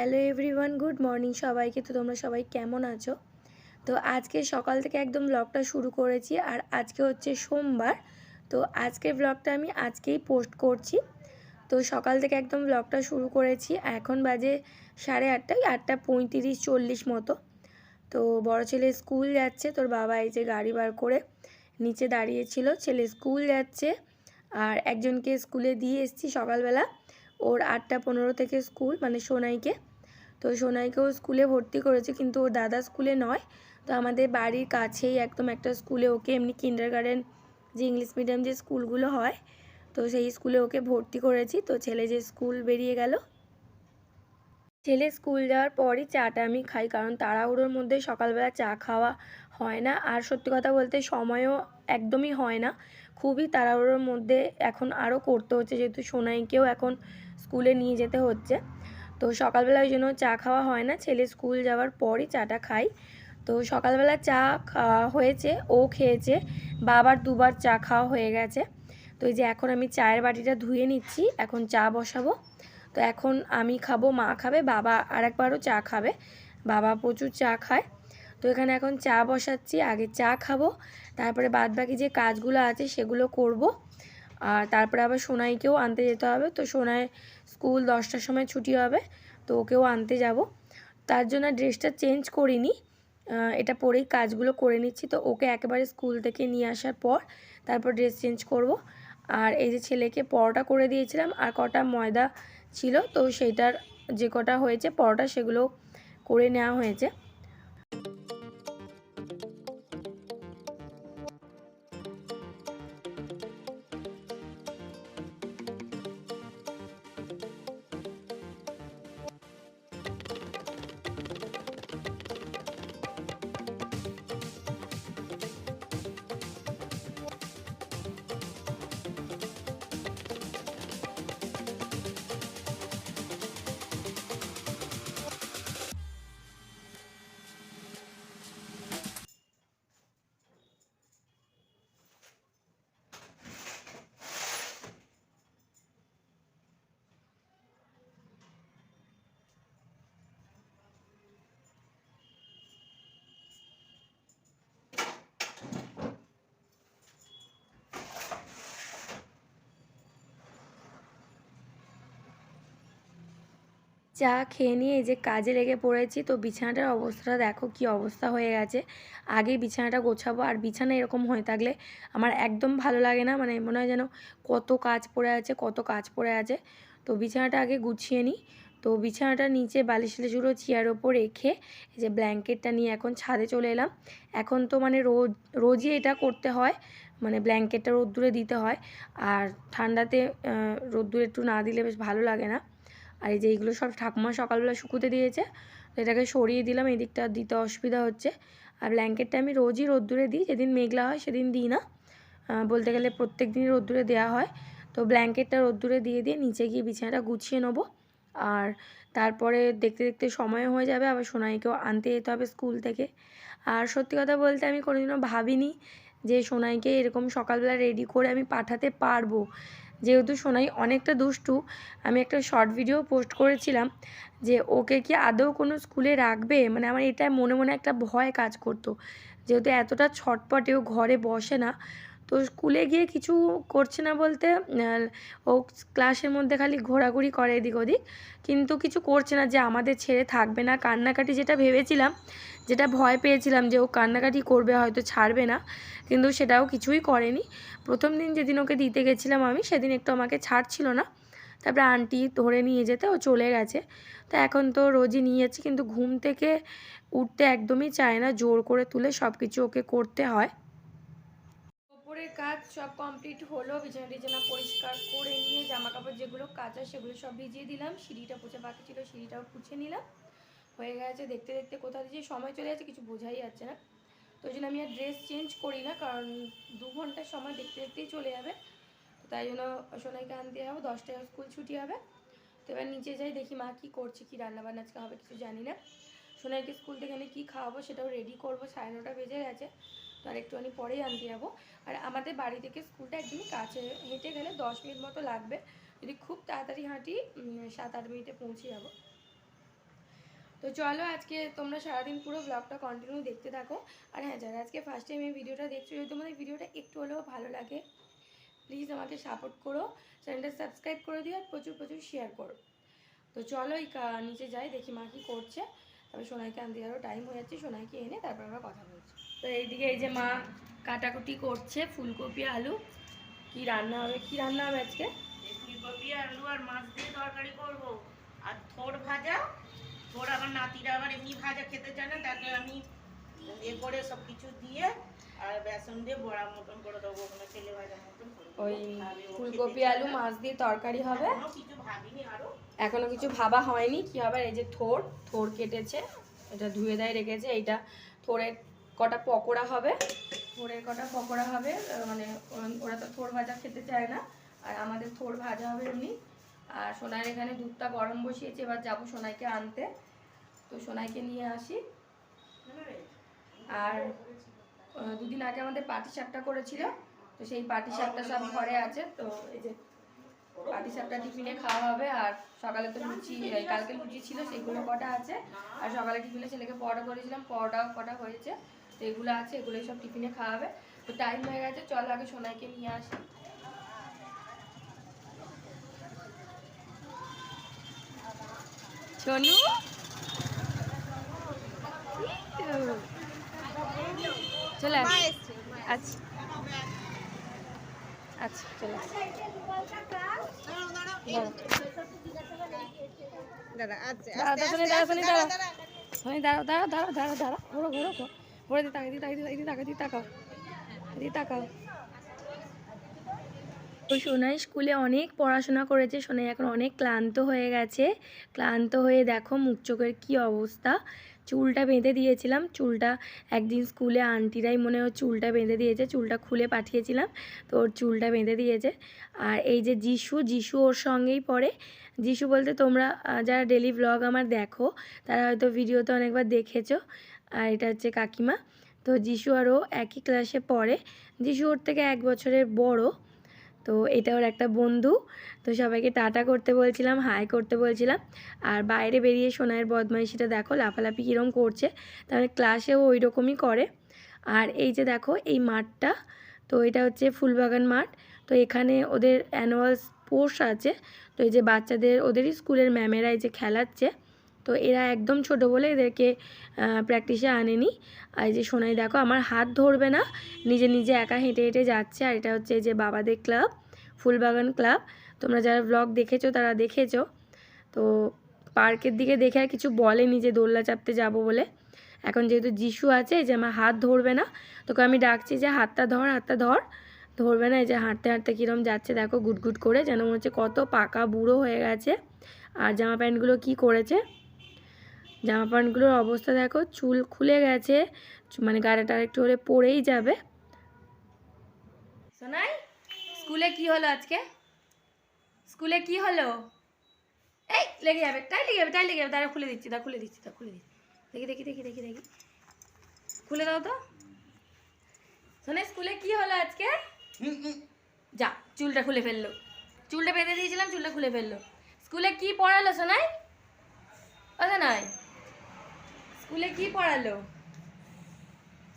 Hello everyone, good morning সবাইকে। তো তোমরা সবাই কেমন আছো? তো আজকে সকাল থেকে একদম ব্লগটা শুরু করেছি আর আজকে হচ্ছে সোমবার। তো আজকের ব্লগটা আমি আজকেই পোস্ট করছি। তো সকাল থেকে একদম ব্লগটা শুরু করেছি। এখন বাজে সাড়ে আটটায় আটটা পঁয়ত্রিশ চল্লিশ মতো। তো বড় ছেলে স্কুল যাচ্ছে, তোর বাবা এই যে গাড়ি বার করে নিচে দাঁড়িয়েছিল, ছেলে স্কুল যাচ্ছে আর একজনকে স্কুলে দিয়ে এসেছি সকালবেলা। ওর আটটা পনেরো থেকে স্কুল মানে সোনাইকে। তো সোনাইকেও স্কুলে ভর্তি করেছে, কিন্তু ওর দাদা স্কুলে নয়। তো আমাদের বাড়ির কাছেই একদম একটা স্কুলে ওকে এমনি কিন্ডার গার্ডেন যে ইংলিশ মিডিয়াম যে স্কুলগুলো হয়, তো সেই স্কুলে ওকে ভর্তি করেছি। তো ছেলে যে স্কুল বেরিয়ে গেল, ছেলে স্কুল যাওয়ার পরই চাটা আমি খাই, কারণ তাড়াহুড়োর মধ্যে সকালবেলা চা খাওয়া হয় না। আর সত্যি কথা বলতে সময়ও একদমই হয় না। খুবই তাড়াহুড়োর মধ্যে এখন আরও করতে হচ্ছে, যেহেতু সোনাইকেও এখন স্কুলে নিয়ে যেতে হচ্ছে। তো সকালবেলা ওই জন্য চা খাওয়া হয় না, ছেলে স্কুল যাওয়ার পরই চাটা খাই। তো সকালবেলা চা খাওয়া হয়েছে, ও খেয়েছে, বাবার দুবার চা খাওয়া হয়ে গেছে। তো এই যে এখন আমি চায়ের বাটিটা ধুয়ে নিচ্ছি, এখন চা বসাবো। তো এখন আমি খাব, মা খাবে, বাবা আর একবারও চা খাবে, বাবা প্রচুর চা খায়। তো এখানে এখন চা বসাচ্ছি, আগে চা খাব, তারপরে বাদ বাকি যে কাজগুলো আছে সেগুলো করব। আর তারপরে আবার সোনাইকেও আনতে যেতে হবে। তো সোনাই স্কুল দশটার সময় ছুটি হবে, তো ওকেও আনতে যাব। তার জন্য ড্রেসটা চেঞ্জ করিনি। এটা পরেই কাজগুলো করে নিচ্ছি। তো ওকে একেবারে স্কুল থেকে নিয়ে আসার পর তারপর ড্রেস চেঞ্জ করব। আর এই যে ছেলেকে পরোটা করে দিয়েছিলাম, আর কটা ময়দা ছিল, তো সেইটার যে কটা হয়েছে পরোটা সেগুলো করে নেওয়া হয়েছে। চা খেয়ে নিয়ে এই যে কাজে লেগে পড়েছি, তো বিছানাটার অবস্থাটা দেখো কি অবস্থা হয়ে গেছে। আগে বিছানাটা গোছাবো, আর বিছানা এরকম হয়ে থাকলে আমার একদম ভালো লাগে না মানে মনে হয় যেন কত কাজ পড়ে আছে, কত কাজ পড়ে আছে। তো বিছানাটা আগে গুছিয়ে নিই, তো বিছানাটা নিচে বালিশ জুড়ো চেয়ার ওপর রেখে যে ব্ল্যাঙ্কেটটা নিয়ে এখন ছাদে চলে এলাম। এখন তো মানে রোজ, রোজই এটা করতে হয় মানে ব্ল্যাঙ্কেটটা রোদ্দুরে দিতে হয়, আর ঠান্ডাতে রোদ্দুরে একটু না দিলে বেশ ভালো লাগে না। আর এই যে এইগুলো সব ঠাকুমা সকালবেলা শুকুতে দিয়েছে এটাকে সরিয়ে দিলাম, এদিকটা দিতে অসুবিধা হচ্ছে। আর ব্ল্যাঙ্কেটটা আমি রোজই রোদ্দুরে দিই, যেদিন মেঘলা হয় সেদিন দিই না। বলতে গেলে প্রত্যেক দিনই রোদ্দুরে দেওয়া হয়। তো ব্ল্যাঙ্কেটটা রোদ্দুরে দিয়ে দিয়ে নিচে গিয়ে বিছানাটা গুছিয়ে নেব। আর তারপরে দেখতে দেখতে সময় হয়ে যাবে, আবার সোনাইকেও আনতে যেতে হবে স্কুল থেকে। আর সত্যি কথা বলতে আমি কোনোদিনও ভাবিনি যে সোনাইকে এরকম সকালবেলা রেডি করে আমি পাঠাতে পারব। যেহেতু সোনাই অনেকটা দুষ্টু, আমি একটা শর্ট ভিডিও পোস্ট করেছিলাম যে ওকে কি আদৌ কোনো স্কুলে রাখবে? মানে আমার এটা মনে মনে একটা ভয় কাজ করতো। যেহেতু এতটা ছটপটেও ঘরে বসে না তো স্কুলে গিয়ে কিছু করছে না বলতে ও ক্লাসের মধ্যে খালি ঘোরাঘুরি করে এদিক ওদিক। কিন্তু কিছু করছে না যে আমাদের ছেড়ে থাকবে না। কান্নাকাটি যেটা ভেবেছিলাম, যেটা ভয় পেয়েছিলাম যে ও কান্নাকাটি করবে, হয়তো ছাড়বে না। কিন্তু সেটাও কিছুই করেনি। প্রথম দিন যেদিন ওকে দিতে গেছিলাম আমি, সেদিন একটু আমাকে ছাড়ছিল না। তারপরে আন্টি ধরে নিয়ে যেতে, ও চলে গেছে। তো এখন তো রোজই নিয়ে যাচ্ছি কিন্তু ঘুম থেকে উঠতে একদমই চায় না। জোর করে তুলে সব কিছু ওকে করতে হয়। ওপরের কাজ সব কমপ্লিট হলো, বিছানা টিছানা পরিষ্কার করে নিয়ে জামা কাপড় যেগুলো কাচা সেগুলো সব ভিজিয়ে দিলাম। সিঁড়িটা পুছে বাকি ছিল, সিঁড়িটাও পুছে নিলাম। হয়ে গেছে, দেখতে দেখতে কোথাও দিয়ে সময় চলে যাচ্ছে, কিছু বোঝাই যাচ্ছে না। তো ওই জন্য আমি আর ড্রেস চেঞ্জ করি না, কারণ দু ঘণ্টার সময় দেখতে দেখতেই চলে যাবে। তাই জন্য সোনাইকে আনতে যাব, দশটায় স্কুল ছুটি হবে। তো এবার নিচে যাই, দেখি মা কী করছে, কী রান্নাবান্না আজকে হবে, কিছু জানি না। সোনাইকে স্কুল থেকে এনে কী খাওয়াবো সেটাও রেডি করব, সাড়ে নটা বেজে গেছে। তো আর একটুখানি পরেই আনতে যাব। আর আমাদের বাড়ি থেকে স্কুলটা একদমই কাছে, হেঁটে গেলে দশ মিনিট মতো লাগবে। যদি খুব তাড়াতাড়ি হাঁটি সাত আট মিনিটে পৌঁছে যাব। তো চলো আজকে তোমরা সারাদিন পুরো ব্লগটা কন্টিনিউ দেখতে থাকো। আর হ্যাঁ যারা আজকে ফার্স্ট টাইম এই ভিডিওটা দেখছ, যদি তোমাদের ভিডিওটা একটু হলেও ভালো লাগে প্লিজ আমাকে সাপোর্ট করো। চ্যানেলটা সাবস্ক্রাইব করে দিও আর প্রচুর প্রচুর শেয়ার করো। তো চলো এই নিচে যাই, দেখি মা কী করছে। তারপর সোনাইকে আনতে আরও টাইম হয়ে যাচ্ছে, সোনাইকে এনে তারপর আমরা কথা বলছি। তো এইদিকে এই যে মা কাটাকুটি করছে ফুলকপি আলু। কি রান্না হবে? কি রান্না হবে আজকে? ফুলকপি আলু আর মাছ দিয়ে তরকারি করব। আর থোড় ভাজা থোড় আমার নাতিরা আবার এমনি ভাজা খেতে চায় না তাকে আমি এ করে সব কিছু দিয়ে আর বেসন দিয়ে বড়া মতন করে দেবো ওখানে তেলে ভাজা মতন ওই ফুলকপি আলু মাছ দিয়ে তরকারি হবে? এখনও কিছু ভাবিনি আরও। এখনও কিছু ভাবা হয়নি। কি হবে? এই যে থোর থোর কেটেছে। এটা ধুয়ে দেয় রেখেছে। এইটা থোরের কটা পকোড়া হবে? থোরের কটা পকোড়া হবে মানে ওরা- তো থোড় ভাজা খেতে চায় না, আর আমাদের থোর ভাজা হবে এমনি। আর সোনাইয়ের এখানে দুধটা গরম বসিয়েছে, এবার যাব সোনাইকে আনতে। তো সোনাইকে নিয়ে আসি। আর দুদিন আগে আমাদের পাটি শাকটা করেছিল, তো সেই পাটি শাকটা সব ঘরে আছে, তো এই যে পাটি সাপটা টিফিনে খাওয়া হবে, আর সকালে তো লুচি কালকে লুচি ছিল, সেগুলো কটা আছে। আর সকালে টিফিনে ছেলেকে পরোটা করেছিলাম, পরোটাও কটা হয়েছে। তো এগুলো আছে এগুলোই সব টিফিনে খাওয়া হবে তো টাইম হয়ে গেছে চল আগে সোনাইকে নিয়ে আসি সোনু চলে আস। আচ্ছা আচ্ছা চলে আস। দাঁড়াও। দাঁড়াও, দাঁড়াও, শোনে, দাঁড়াও, শোনে, দাঁড়াও। শোনে, দাঁড়াও, দাঁড়াও, দাঁড়াও, দাঁড়াও, দাঁড়াও। ঘোরো, ঘোরো, ঘোরো। ঘোরো, এদিকে তাকাও, তাকাও। ওই সোনাই স্কুলে অনেক পড়াশোনা করেছে সোনাই এখন অনেক ক্লান্ত হয়ে গেছে। ক্লান্ত হয়ে দেখো মুখ চোখের কী অবস্থা। চুলটা বেঁধে দিয়েছিলাম চুলটা একদিন স্কুলে আন্টিরাই মনে হয় চুলটা বেঁধে দিয়েছে চুলটা খুলে পাঠিয়েছিলাম তো ওর চুলটা বেঁধে দিয়েছে। আর এই যে যিশু যিশু ওর সঙ্গেই পড়ে। যিশু বলতে তোমরা যারা ডেলি ব্লগ আমার দেখো তারা হয়তো ভিডিওতে অনেকবার দেখেছ। আর এটা হচ্ছে কাকিমা। তো যিশু আরও একই ক্লাসে পড়ে। যিশু ওর থেকে এক বছরের বড়। তো এটা ওর একটা বন্ধু। তো সবাইকে টাটা করতে বলছিলাম হাই করতে বলছিলাম। আর বাইরে বেরিয়ে সোনায়ের বদমাইশিটা দেখো, লাফালাফি কীরকম করছে। তাহলে ক্লাসেও ওই রকমই করে। আর এই যে দেখো, এই মাঠটা, তো এটা হচ্ছে ফুলবাগান মাঠ। তো এখানে ওদের অ্যানুয়াল স্পোর্টস আছে। তো এই যে বাচ্চাদের, ওদেরই স্কুলের ম্যামেরা এই যে খেলাচ্ছে। তো এরা একদম ছোট বলে এদেরকে প্র্যাকটিসে আনেনি। আর যে সোনাই, দেখো আমার হাত ধরবে না, নিজে নিজে একা হেঁটে হেঁটে যাচ্ছে। আর এটা হচ্ছে যে বাবাদের ক্লাব ফুলবাগান ক্লাব তোমরা যারা ব্লগ দেখেছ, তারা দেখেছ। তো পার্কের দিকে দেখে আর কিছু বলেনি যে দোলনা চাপতে যাব বলে। এখন যেহেতু যিশু আছে যে আমার হাত ধরবে না, তোকে আমি ডাকছি যে হাতটা ধর হাতটা ধর। ধরবে না, এই যে হাঁটতে হাঁটতে কীরকম যাচ্ছে, দেখো গুটগুট করে। যেন মনে হচ্ছে কত পাকা বুড়ো হয়ে গেছে। আর জামা প্যান্টগুলো কি করেছে? জামা প্যান্টগুলোর অবস্থা দেখো চুল খুলে গেছে মানে গাড়িটা একটু হলে পড়েই যাবে। শোনাই স্কুলে কি হলো আজকে? স্কুলে কি হলো? এই লেগে যাবে তাই লেগে যাবে তাই লেগে যাবে তারা খুলে দিচ্ছি তা খুলে দিচ্ছি তা খুলে দিচ্ছি। দেখি দেখি দেখি দেখি দেখি। খুলে দাও তো। শোনে স্কুলে কি হলো আজকে? যা চুলটা খুলে ফেলল। চুলটা বেঁধে দিয়েছিলাম চুলটা খুলে ফেলল। স্কুলে কি পড়ালো শোনাই ও শোনাই স্কুলে কি পড়ালো?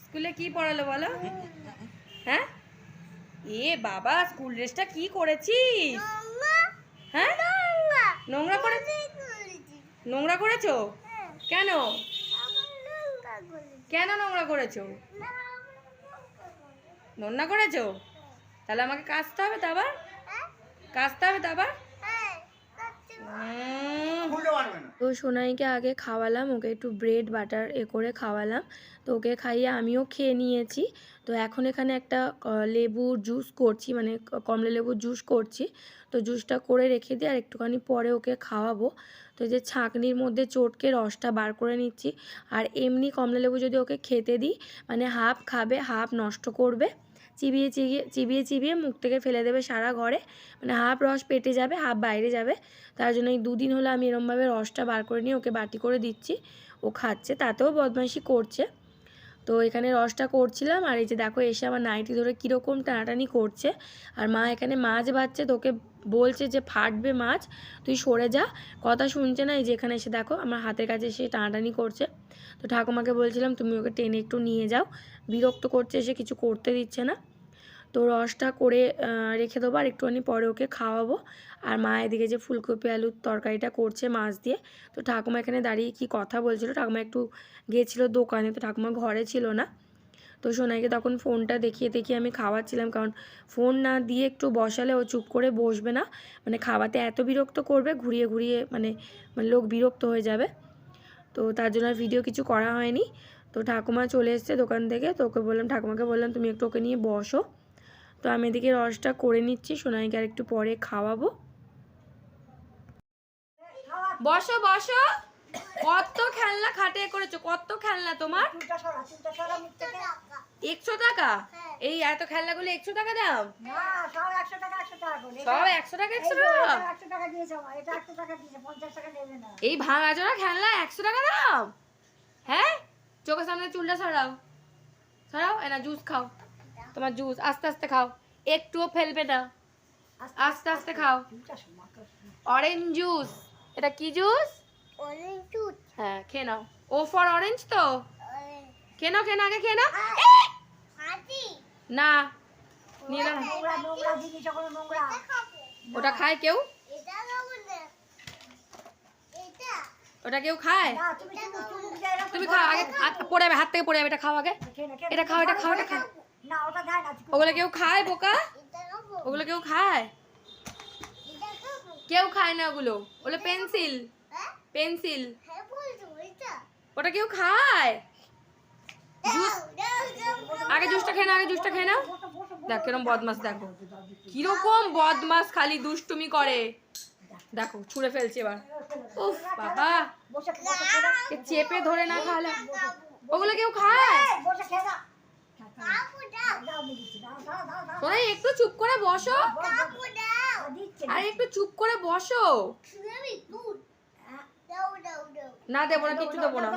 স্কুলে কি পড়ালো বলো? হ্যাঁ? এ বাবা স্কুল ড্রেসটা কি করেছিস? হ্যাঁ? নোংরা করে নোংরা করেছ? কেন? কেন নোংরা করেছ? নোংরা করেছ? তাহলে আমাকে কাচতে হবে তো আবার? কাচতে হবে তো আবার? উম, তো সোনাইকে আগে খাওয়ালাম, ওকে একটু ব্রেড বাটার এ করে খাওয়ালাম। তো ওকে খাইয়ে আমিও খেয়ে নিয়েছি। তো এখন এখানে একটা লেবুর জুস করছি মানে কমলা লেবুর জুস করছি। তো জুসটা করে রেখে দিয়ে আর একটুখানি পরে ওকে খাওয়াবো। তো যে ছাঁকনির মধ্যে চটকে রসটা বার করে নিচ্ছি। আর এমনি কমলা লেবু যদি ওকে খেতে দিই মানে হাফ খাবে হাফ নষ্ট করবে। চিবিয়ে চিবিয়ে চিবিয়ে চিবিয়ে মুখ থেকে ফেলে দেবে সারা ঘরে। মানে হাফ রস পেটে যাবে, হাফ বাইরে যাবে। তার জন্য এই দুদিন হলো আমি এরমভাবে রসটা বার করে নিয়ে ওকে বাটি করে দিচ্ছি। ও খাচ্ছে, তাতেও বদমাইশি করছে। তো এখানে রসটা করছিলাম আর এই যে দেখো এসে আমার নাইটি ধরে কীরকম টানাটানি করছে। আর মা এখানে মাছ ভাজছে, তো ওকে বলছে যে ফাটবে মাছ, তুই সরে যা। কথা শুনছে না, এই যে এখানে এসে দেখো আমার হাতের কাছে এসে টানাটানি করছে। তো ঠাকুমাকে বলছিলাম, তুমি ওকে টেনে একটু নিয়ে যাও। বিরক্ত করছে, এসে কিছু করতে দিচ্ছে না। তো রসটা করে রেখে দেবো আর একটুখানি পরে ওকে খাওয়াবো। আর মা এদিকে যে ফুলকপি আলুর তরকারিটা করছে মাছ দিয়ে। তো ঠাকুমা এখানে দাঁড়িয়ে কি কথা বলছিল? ঠাকুমা একটু গিয়েছিল দোকানে, তো ঠাকুমা ঘরে ছিল না। তো সোনাইকে তখন ফোনটা দেখিয়ে দেখিয়ে আমি খাওয়াচ্ছিলাম। কারণ ফোন না দিয়ে একটু বসালে ও চুপ করে বসবে না। মানে খাওয়াতে এত বিরক্ত করবে, ঘুরিয়ে ঘুরিয়ে মানে মানে লোক বিরক্ত হয়ে যাবে। তো তার জন্য ভিডিও কিছু করা হয়নি। তো ঠাকুমা চলে এসছে দোকান থেকে। তো ওকে বললাম, ঠাকুমাকে বললাম, তুমি একটু ওকে নিয়ে বসো। তো আমি এদিকে রসটা করে নিচ্ছি, সোনাইকে আর একটু পরে খাওয়াবো। বসো বসো। কত খেলনা খাটে করেছ, কত খেলনা তোমার? একশো টাকা? এই এত খেলনাগুলো একশো টাকা দাম সব একশো টাকা একশো টাকা? এই এই ভাঙাচোরা খেলনা একশো টাকা দাম হ্যাঁ? চোখের সামনে চুলটা সরাও। সরাও, এনা জুস খাও। তোমার জুস আস্তে আস্তে খাও। একটুও ফেলবে না। আস্তে আস্তে খাও। অরেঞ্জ জুস এটা কি জুস হ্যাঁ খেয়ে নাও। ও ফর অরেঞ্জ তো? খেয়ে নাও খেয়ে নাও আগে খেয়ে নাও। না। নিয়ে নাও। ওটা খায় কেউ? ওটা কেউ খায়? তুমি খাও আগে হাত পড়ে যাবে হাত থেকে পড়ে যাবে এটা খাও আগে। এটা খাও, এটা খাও, এটা খাও। না ওটা না ওগুলো কেউ খায় বোকা? ওগুলো কেউ খায়? কেউ খায় না ওগুলো। ওগুলো পেন্সিল। পেন্সিল। ওটা কেউ খায়? জুস? আগে জুসটা খেয়ে নাও আগে জুসটা খেয়ে নাও। দেখ কিরম বদমাস দেখো। কীরকম বদমাস খালি দুষ্টুমি করে। দেখো ছুঁড়ে ফেলছে এবার। উফ বাবা। চেপে ধরে না খাওয়ালে ওগুলো কেউ খায়? একটু চুপ করে বসো। একটু চুপ করে বসো। না দেবো না দেবো না।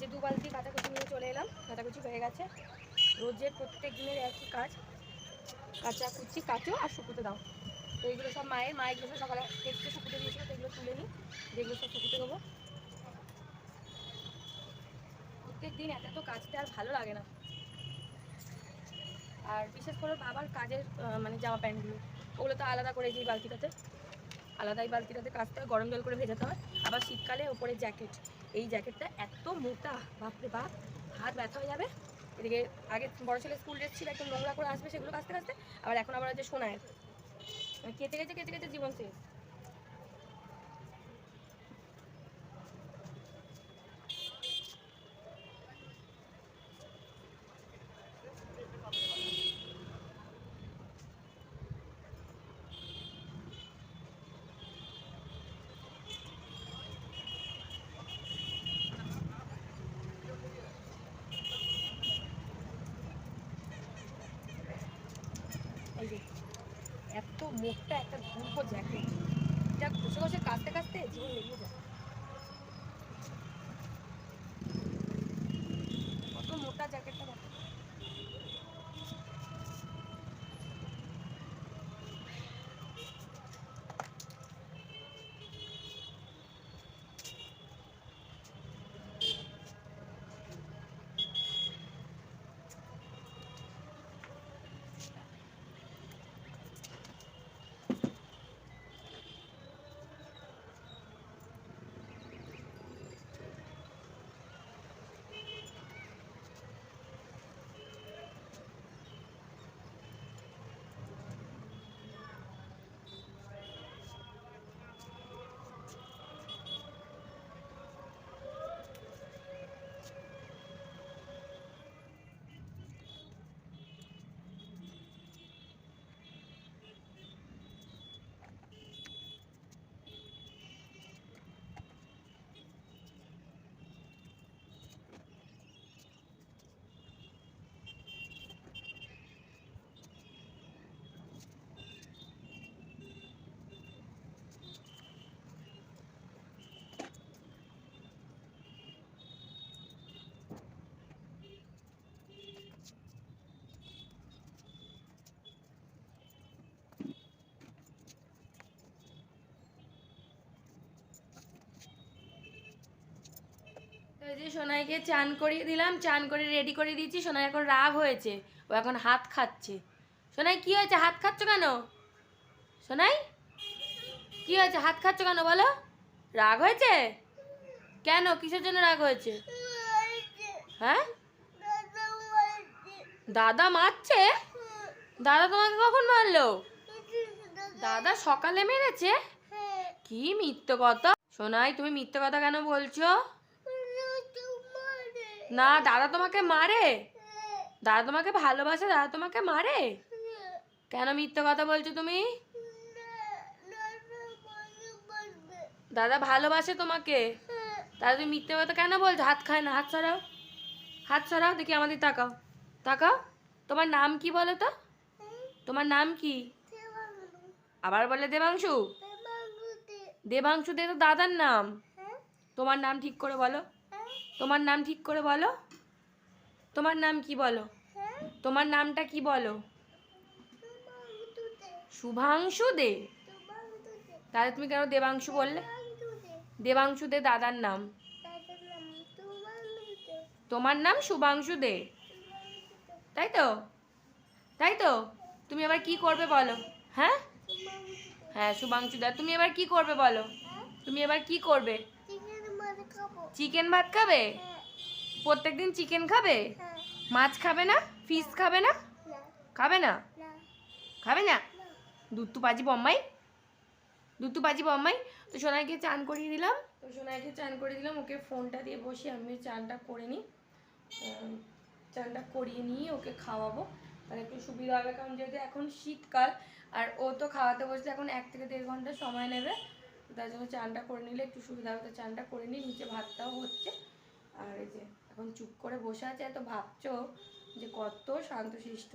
যে দু বালতি কাঁচাকুচি নিয়ে চলে এলাম। কাঁচাকুচি হয়ে গেছে। রোজের প্রত্যেক দিনের একই কাজ। কাঁচা কাঁচাকুচি কাচো আর শুকুতে দাও। তো এগুলো সব মায়ের, মা এগুলো সব সকালে কেটে শুকুতে দিয়েছিল, তো এগুলো তুলে নিই যেগুলো সব শুকুতে দেবো। প্রত্যেক দিন এত এত কাচতে আর ভালো লাগে না। আর বিশেষ করে বাবার কাজের মানে জামা প্যান্টগুলো, ওগুলো তো আলাদা করে যে বালতিটাতে। আলাদাই বালতিটাতে কাচতে হয় গরম জল করে ভেজাতে হয়। আবার শীতকালে ওপরে জ্যাকেট, এই জ্যাকেটটা এত মোটা, বাপরে বাপ, হাত ব্যথা হয়ে যাবে। এদিকে আগে বড় ছেলে স্কুল ড্রেস ছিল, একদম নোংরা করে আসবে সেগুলো কাচতে কাচতে, আবার এখন আবার যে শোনায় কেটে গেছে কেটে গেছে জীবন শেষ এই যে এত মোটা একটা দুর্গ জ্যাকেট এটা ঘষে ঘষে কাচতে কাচতে জীবন লেগে যে সোনাইকে চান করিয়ে দিলাম, চান করে রেডি করে দিয়েছি, সোনাই এখন রাগ হয়েছে, ও এখন হাত খাচ্ছে। সোনাই, কি হয়েছে? হাত খাচ্ছ কেন? সোনাই, কি হয়েছে? হাত খাচ্ছ কেন বলো? রাগ হয়েছে? কেন? কিসের জন্য রাগ হয়েছে? হ্যাঁ? দাদা মারছে? দাদা তোমাকে কখন মারলো? দাদা সকালে মেরেছে? কি মিথ্যে কথা? সোনাই, তুমি মিথ্যে কথা কেন বলছো? না, দাদা তোমাকে মারে। দাদা তোমাকে ভালোবাসে, দাদা তোমাকে মারে। কেন মিথ্যে কথা বলছো তুমি? দাদা ভালোবাসে তোমাকে। দাদা তুমি মিথ্যে কথা কেন বলছো? হাত খায় না, হাত সরাও। হাত সরাও, দেখি আমাদের তাকাও। তাকাও। তোমার নাম কি বলো তো? তোমার নাম কি? আবার বলে দেবাংশু। দেবাংশু দে তো দাদার নাম। তোমার নাম ঠিক করে বলো। তোমার নাম ঠিক করে বলো। তোমার নাম কি বলো? তোমার নামটা কি বলো? শুভাংশু দে। তাহলে তুমি কেন দেবাংশু বললে? দেবাংশু দে দাদার নাম। তোমার নাম শুভাংশু দে। তাই তো? তাই তো? তুমি এবার কি করবে বলো? হ্যাঁ? হ্যাঁ শুভাংশু দা, তুমি এবার কি করবে বলো? তুমি এবার কি করবে? চিকেন ভাত খাবে? প্রত্যেকদিন চিকেন খাবে? মাছ খাবে না? ফিশ খাবে না? খাবে না? খাবে না? দুধ পাজি বম্মাই? দুধ পাজি বম্মাই? তো সোনাইকে চান করিয়ে দিলাম। তো সোনাইকে চান করে দিলাম। ওকে ফোনটা দিয়ে বসে আমি চানটা করে নিই। চানটা করিয়ে নিয়ে ওকে খাওয়াবো। তাহলে একটু সুবিধা হবে কারণ যেহেতু এখন শীতকাল আর ও তো খাওয়াতে বসলে এখন এক থেকে দেড় ঘণ্টা সময় নেবে। তো তার জন্য চানটা করে নিলে, একটু সুবিধা হবে চানটা করে নিই, নিচে ভাতটাও হচ্ছে। আর এই যে এখন চুপ করে বসে আছে, এত ভাবছ যে কত শান্তশিষ্ট।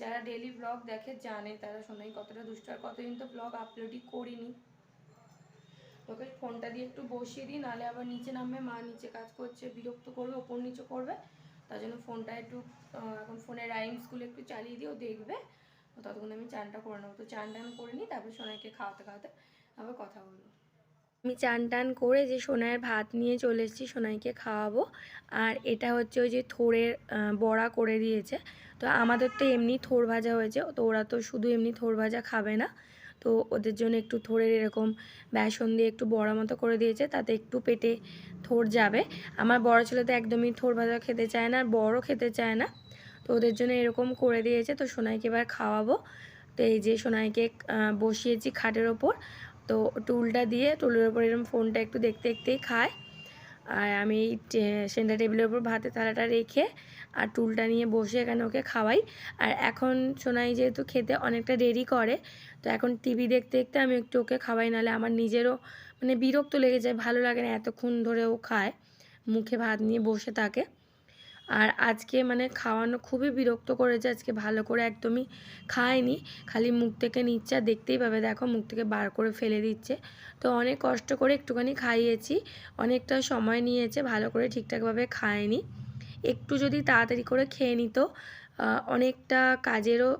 যারা ডেলি ব্লগ দেখে জানে, তারা শোনাই কতটা দুষ্ট। আর কতদিন তো ব্লগ আপলোডই করিনি। ওকে ফোনটা দিয়ে একটু বসিয়ে দিই নাহলে আবার নিচে নামবে, মা নিচে কাজ করছে, বিরক্ত করবে, ওপর নিচে করবে। তার জন্য ফোনটা একটু এখন ফোনের রাইমসগুলো একটু চালিয়ে দিও দেখবে। ততক্ষণ আমি চানটা করে নেব। তো চান আমি করে নিই, তারপর সোনাইকে খাওয়াতে খাওয়াতে আবার কথা বলব। আমি চান টান করে যে সোনাইয়ের ভাত নিয়ে চলে এসেছি, সোনাইকে খাওয়াবো। আর এটা হচ্ছে ওই যে থোড়ের বড়া করে দিয়েছে। তো আমাদের তো এমনি থোর ভাজা হয়েছে, তো ওরা তো শুধু এমনি থোর ভাজা খাবে না। তো ওদের জন্য একটু থোড়ের এরকম বেসন দিয়ে একটু বড়া মতো করে দিয়েছে, তাতে একটু পেটে থোর যাবে। আমার বড় ছেলে তো একদমই থোর ভাজা খেতে চায় না, আর বড়ও খেতে চায় না। তো ওদের জন্য এরকম করে দিয়েছে, তো সোনাইকে এবার খাওয়াবো। তো এই যে সোনাইকে বসিয়েছি খাটের ওপর। তো টুলটা দিয়ে টুলের ওপর এরকম ফোনটা একটু দেখতে দেখতেই খায়। আর আমি সেন্টার টেবিলের ওপর ভাতের থালাটা রেখে আর টুলটা নিয়ে বসে এখানে ওকে খাওয়াই। আর এখন সোনাই যেহেতু খেতে অনেকটা দেরি করে, তো এখন টিভি দেখতে দেখতে আমি একটু ওকে খাওয়াই, নাহলে আমার নিজেরও মানে বিরক্ত লেগে যায়, ভালো লাগে না এতক্ষণ ধরে ও খায়, মুখে ভাত নিয়ে বসে থাকে। আর আজকে মানে খাওয়ানো খুবই বিরক্ত করেছে, আজকে ভালো করে একদমই খায়নি, খালি মুখ থেকে নিচ্ছে দেখতেই পাবে, দেখো মুখ থেকে বার করে ফেলে দিচ্ছে। তো অনেক কষ্ট করে একটুখানি খাইয়েছি, অনেকটা সময় নিয়েছে, ভালো করে ঠিকঠাকভাবে খায়নি। একটু যদি তাড়াতাড়ি করে খেয়ে নিত অনেকটা কাজেরও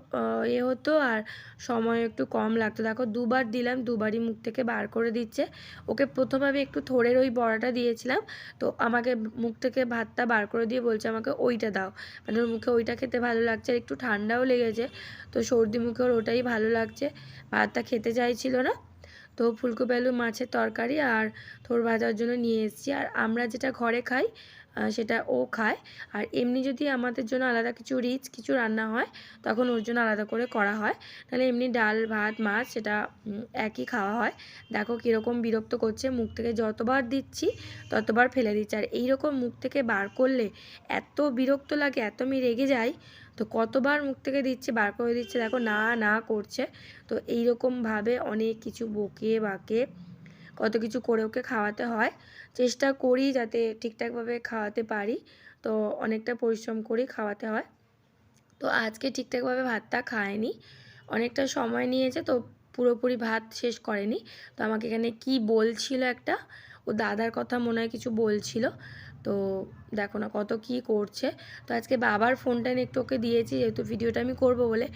এ হতো আর সময় একটু কম লাগতো। দেখো, দুবার দিলাম, দুবারই মুখ থেকে বার করে দিচ্ছে। ওকে প্রথমে আমি একটু থোড়ের ওই বড়াটা দিয়েছিলাম। তো আমাকে মুখ থেকে ভাতটা বার করে দিয়ে বলছে, আমাকে ওইটা দাও। মানে ওর মুখে ওইটা খেতে ভালো লাগছে আর একটু ঠান্ডাও লেগেছে। তো সর্দি মুখে ওর ওটাই ভালো লাগছে। ভাতটা খেতে চাইছিল না। তো ফুলকপি আলু মাছের তরকারি আর থোর ভাজার জন্য নিয়ে এসেছি। আর আমরা যেটা ঘরে খাই সেটা ও খায়। আর এমনি যদি আমাদের জন্য আলাদা কিছু রিচ, কিছু রান্না হয়, তখন ওর জন্য আলাদা করে করা হয়। তাহলে এমনি ডাল, ভাত, মাছ, সেটা একই খাওয়া হয়। দেখো কীরকম বিরক্ত করছে, মুখ থেকে যতবার দিচ্ছি, ততবার ফেলে দিচ্ছে। আর এইরকম মুখ থেকে বার করলে এত বিরক্ত লাগে, এত আমি রেগে যাই, তো কতবার মুখ থেকে দিচ্ছে, বার করে দিচ্ছে, দেখো না না করছে। তো এইরকমভাবে অনেক কিছু বকে বাকে কত কিছু করে ওকে খাওয়াতে হয়। চেষ্টা করি যাতে ঠিকঠাকভাবে খাওয়াতে পারি। তো অনেকটা পরিশ্রম করি খাওয়াতে হয়। তো আজকে ঠিকঠাকভাবে ভাতটা খায়নি। অনেকটা সময় নিয়েছে তো পুরোপুরি ভাত শেষ করেনি। তো আমাকে এখানে কি বলছিল একটা, ও দাদার কথা মনে হয় কিছু বলছিল। তো দেখো না কত কি করছে। তো আজকে বাবার ফোনটা একটু ওকে দিয়েছি, যেহেতু ভিডিওটা আমি করব বলে।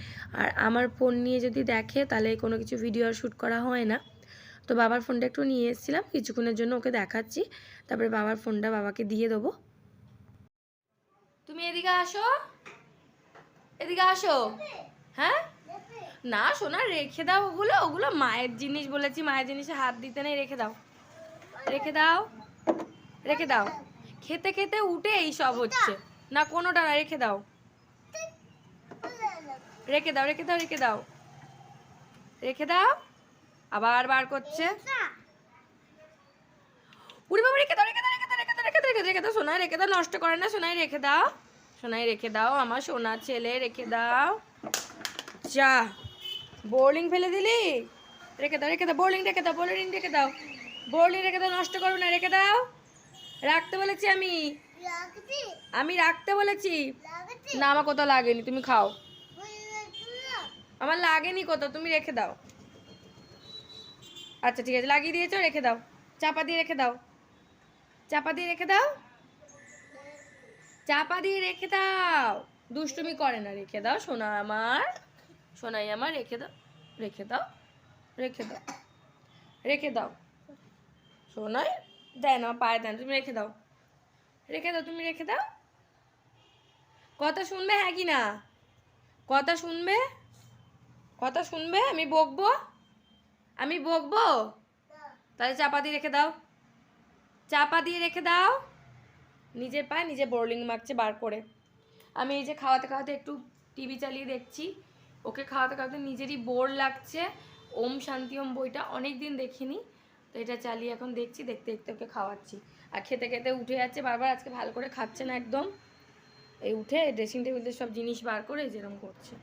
আর আমার ফোন নিয়ে যদি দেখে তাহলে কোনো কিছু ভিডিও আর শ্যুট করা হয় না। তো বাবার ফোনটা একটু নিয়ে এসেছিলাম, কিছুক্ষণের জন্য ওকে দেখাচ্ছি। তারপরে বাবার ফোনটা বাবাকে দিয়ে দেবো। তুমি এদিকে আসো। এদিকে আসো। হ্যাঁ? না সোনা, রেখে দাও ওগুলো। ওগুলো মায়ের জিনিস বলেছি, মায়ের জিনিসে হাত দিতে নেই, রেখে দাও। রেখে দাও। রেখে দাও। খেতে খেতে উঠে এই সব হচ্ছে। না, কোনোটা না, রেখে দাও। রেখে দাও রেখে দাও রেখে দাও। রেখে দাও। আবার বার করছে উড়ি বাবা রেখে দাও রেখে দাও রেখে দাও রেখে দাও রেখে দাও রেখে দাও রেখে দাও সোনাই রেখে দাও নষ্ট করে না সোনাই রেখে দাও সোনাই রেখে দাও আমার সোনা ছেলে রেখে দাও যা বোর্ডিং ফেলে দিলি রেখে দাও রেখে দাও বোর্ডিং রেখে দাও বোর্ডিং রেখে দাও বোর্ডিং রেখে দাও নষ্ট করো না রেখে দাও রাখতে বলেছি আমি আমি রাখতে বলেছি না আমার কোথাও লাগেনি তুমি খাও আমার লাগেনি কোথাও তুমি রেখে দাও আচ্ছা ঠিক আছে লাগিয়ে দিয়েছ রেখে দাও চাপা দিয়ে রেখে দাও চাপা দিয়ে রেখে দাও চাপা দিয়ে রেখে দাও দুষ্টুমি করে না রেখে দাও সোনা আমার সোনাই আমার রেখে দাও রেখে দাও রেখে দাও রেখে দাও সোনাই দেয় না পায়ে দেন তুমি রেখে দাও রেখে দাও তুমি রেখে দাও কথা শুনবে হ্যাঁ কি না কথা শুনবে কথা শুনবে আমি বকবো আমি বকবো? তাহলে চাপা দিয়ে রেখে দাও। চাপা দিয়ে রেখে দাও। নিজের পায়ে নিজে বোর্লিং মারছে বার করে। আমি এই যে খাওয়াতে খাওয়াতে একটু টিভি চালিয়ে দেখছি। ওকে খাওয়াতে খাওয়াতে নিজেরই বোর লাগছে। ওম শান্তি ওম বইটা অনেক দিন দেখিনি। তো এটা চালিয়ে এখন দেখছি, দেখতে দেখতে ওকে খাওয়াচ্ছি। আর খেতে খেতে উঠে যাচ্ছে, বারবার আজকে ভালো করে খাচ্ছে না একদম। এই উঠে ড্রেসিং টেবিলের সব জিনিস বার করে যেরকম করছে।